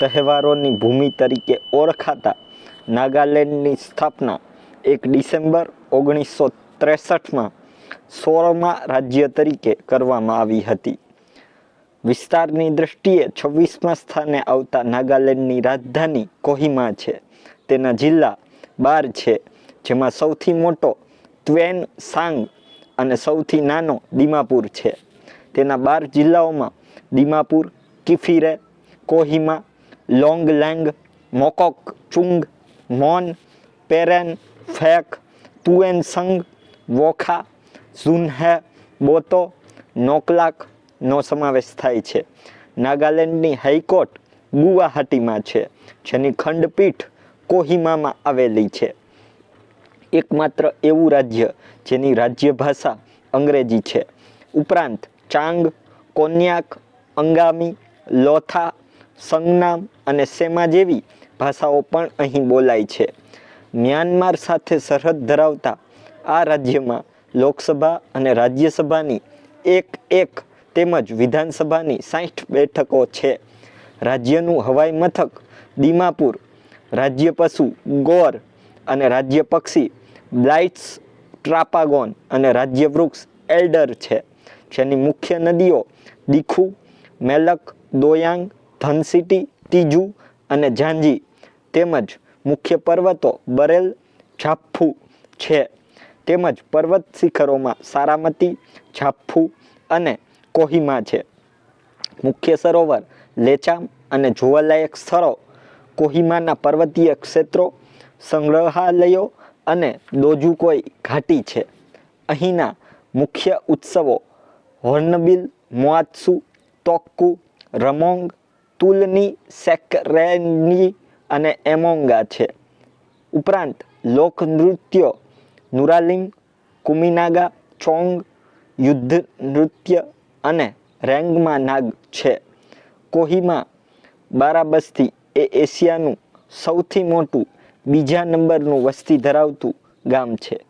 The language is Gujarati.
તહેવારોની ભૂમિ તરીકે ઓળખાતા નાગાલેન્ડની સ્થાપના એક ડિસેમ્બર ઓગણીસો ત્રેસઠમાં સોળમા રાજ્ય તરીકે કરવામાં આવી હતી. વિસ્તારની દ્રષ્ટિએ છવ્વીસમાં સ્થાને આવતા નાગાલેન્ડની રાજધાની કોહિમા છે. તેના જિલ્લા બાર છે, જેમાં સૌથી મોટો ત્વેન સાંગ અને સૌથી નાનો દિમાપુર છે. તેના બાર જિલ્લાઓમાં દિમાપુર, કિફિરે, કોહિમા લોંગલેંગ મોકોક ચુંગ મોન પેરેન ફેક તુએનસંગ વોખા ઝુન્હે બોતો નોકલાક નો સમાવેશ થાય છે. નાગાલેન્ડની હાઈકોર્ટ ગુવાહાટીમાં છે, જેની ખંડપીઠ કોહિમામાં આવેલી છે. એકમાત્ર એવું રાજ્ય જેની રાજ્ય ભાષા અંગ્રેજી છે. ઉપરાંત ચાંગ, કોન્યાક, અંગામી, લોથા સંગનામ અને સેમા જેવી ભાષાઓ પણ અહીં બોલાય છે. મ્યાનમાર સાથે સરહદ ધરાવતા આ રાજ્યમાં લોકસભા અને રાજ્યસભાની એક એક તેમજ વિધાનસભાની સાઠ બેઠકો છે. રાજ્યનું હવાઈ મથક દીમાપુર, રાજ્ય પશુ ગોર અને રાજ્ય પક્ષી બ્લાઇટ્સ ટ્રાપાગોન અને રાજ્ય વૃક્ષ એલ્ડર છે. જેની મુખ્ય નદીઓ દીખુ, મેલક, દોયાંગ ધનસિટી તીજુ અને ઝાંજી તેમજ મુખ્ય પર્વતો બરેલ ઝાપફુ છે. તેમજ પર્વત શિખરોમાં સારામતી ઝાપફુ અને કોહિમા છે. મુખ્ય સરોવર લેચામ અને જોવાલાયક સ્થળો કોહિમાના પર્વતીય ક્ષેત્રો, સંગ્રહાલયો અને દોજુકોઈ ઘાટી છે. અહીંના મુખ્ય ઉત્સવો હોર્નબિલ, મોઆત્સુ, તોક્કુ, રમોંગ તુલની, સેકરેની અને એમોંગા છે. ઉપરાંત લોકનૃત્યો નુરાલિંગ, કુમિનાગા, ચોંગ, યુદ્ધ નૃત્ય અને રેંગમા નાગ છે. કોહિમા બારાબસ્તી એ એશિયાનું સૌથી મોટું, બીજા નંબરનું વસ્તી ધરાવતું ગામ છે.